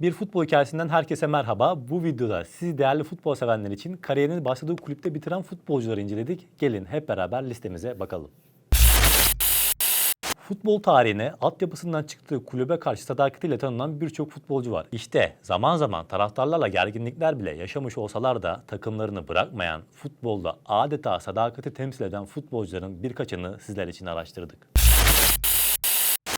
Bir futbol hikayesinden herkese merhaba. Bu videoda siz değerli futbol sevenler için kariyerini başladığı kulüpte bitiren futbolcuları inceledik. Gelin hep beraber listemize bakalım. Futbol tarihine altyapısından çıktığı kulübe karşı sadakatiyle tanınan birçok futbolcu var. İşte zaman zaman taraftarlarla gerginlikler bile yaşamış olsalar da takımlarını bırakmayan, futbolda adeta sadakati temsil eden futbolcuların birkaçını sizler için araştırdık.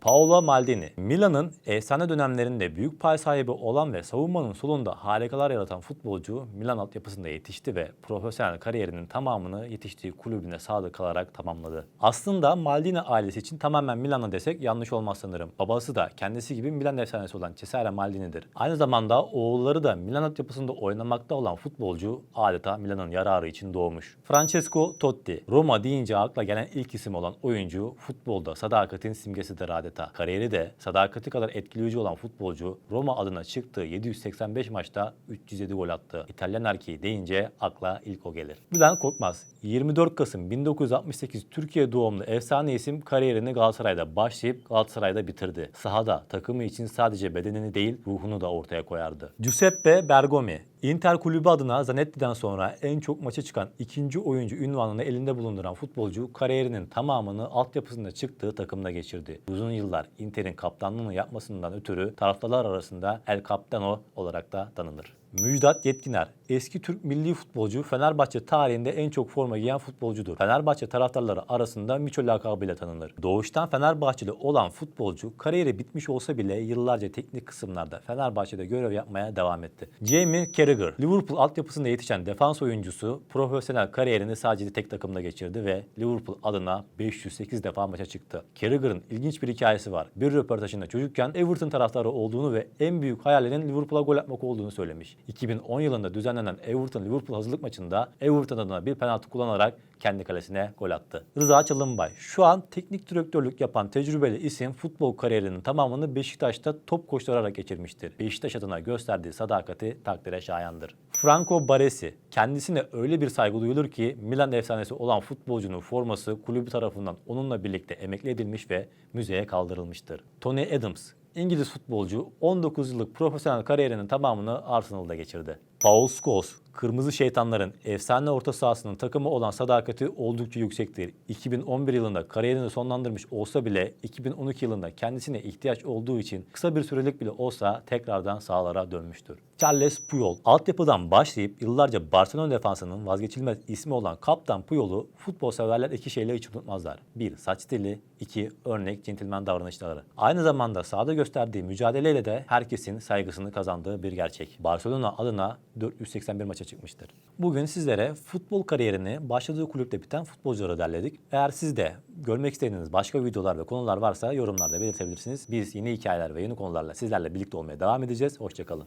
Paolo Maldini, Milan'ın efsane dönemlerinde büyük pay sahibi olan ve savunmanın solunda harikalar yaratan futbolcu Milan altyapısında yetişti ve profesyonel kariyerinin tamamını yetiştiği kulübüne sadık kalarak tamamladı. Aslında Maldini ailesi için tamamen Milan'a desek yanlış olmaz sanırım. Babası da kendisi gibi Milan efsanesi olan Cesare Maldini'dir. Aynı zamanda oğulları da Milan altyapısında oynamakta olan futbolcu adeta Milan'ın yararı için doğmuş. Francesco Totti, Roma deyince akla gelen ilk isim olan oyuncu futbolda sadakatin simgesidir adeta. Kariyeri de sadakati kadar etkileyici olan futbolcu Roma adına çıktığı 785 maçta 307 gol attı. İtalyan erkeği deyince akla ilk o gelir. Bülent Korkmaz 24 Kasım 1968 Türkiye doğumlu efsane isim kariyerini Galatasaray'da başlayıp Galatasaray'da bitirdi. Sahada takımı için sadece bedenini değil ruhunu da ortaya koyardı. Giuseppe Bergomi Inter kulübü adına Zanetti'den sonra en çok maça çıkan ikinci oyuncu ünvanını elinde bulunduran futbolcu kariyerinin tamamını altyapısında çıktığı takımda geçirdi. Uzun yıllar Inter'in kaptanlığını yapmasından ötürü taraftarlar arasında El Capitano olarak da tanınır. Müjdat Yetkiner, eski Türk milli futbolcu Fenerbahçe tarihinde en çok forma giyen futbolcudur. Fenerbahçe taraftarları arasında Miço lakabıyla tanınır. Doğuştan Fenerbahçeli olan futbolcu kariyeri bitmiş olsa bile yıllarca teknik kısımlarda Fenerbahçe'de görev yapmaya devam etti. Jamie Carragher, Liverpool altyapısında yetişen defans oyuncusu profesyonel kariyerini sadece tek takımda geçirdi ve Liverpool adına 508 defa maça çıktı. Carragher'ın ilginç bir hikayesi var. Bir röportajında çocukken Everton taraftarı olduğunu ve en büyük hayalinin Liverpool'a gol atmak olduğunu söylemiş. 2010 yılında düzenlenen Everton-Liverpool hazırlık maçında Everton adına bir penaltı kullanarak kendi kalesine gol attı. Rıza Çalınbay şu an teknik direktörlük yapan tecrübeli isim futbol kariyerinin tamamını Beşiktaş'ta top koşturarak geçirmiştir. Beşiktaş adına gösterdiği sadakati takdire şayandır. Franco Baresi kendisine öyle bir saygı duyulur ki Milan efsanesi olan futbolcunun forması kulübü tarafından onunla birlikte emekli edilmiş ve müzeye kaldırılmıştır. Tony Adams İngiliz futbolcu 19 yıllık profesyonel kariyerinin tamamını Arsenal'da geçirdi. Paul Scholes, Kırmızı Şeytanların efsane orta sahasının takımı olan sadakati oldukça yüksektir. 2011 yılında kariyerini sonlandırmış olsa bile 2012 yılında kendisine ihtiyaç olduğu için kısa bir sürelik bile olsa tekrardan sahalara dönmüştür. Charles Puyol, altyapıdan başlayıp yıllarca Barcelona defansının vazgeçilmez ismi olan Kaptan Puyol'u futbol severler iki şeyle hiç unutmazlar. Bir, saç stili, iki, örnek centilmen davranışları. Aynı zamanda sahada gösterdiği mücadeleyle de herkesin saygısını kazandığı bir gerçek. Barcelona adına 481 maça çıkmıştır. Bugün sizlere futbol kariyerini başladığı kulüpte biten futbolcuları derledik. Eğer siz de görmek istediğiniz başka videolar ve konular varsa yorumlarda belirtebilirsiniz. Biz yeni hikayeler ve yeni konularla sizlerle birlikte olmaya devam edeceğiz. Hoşçakalın.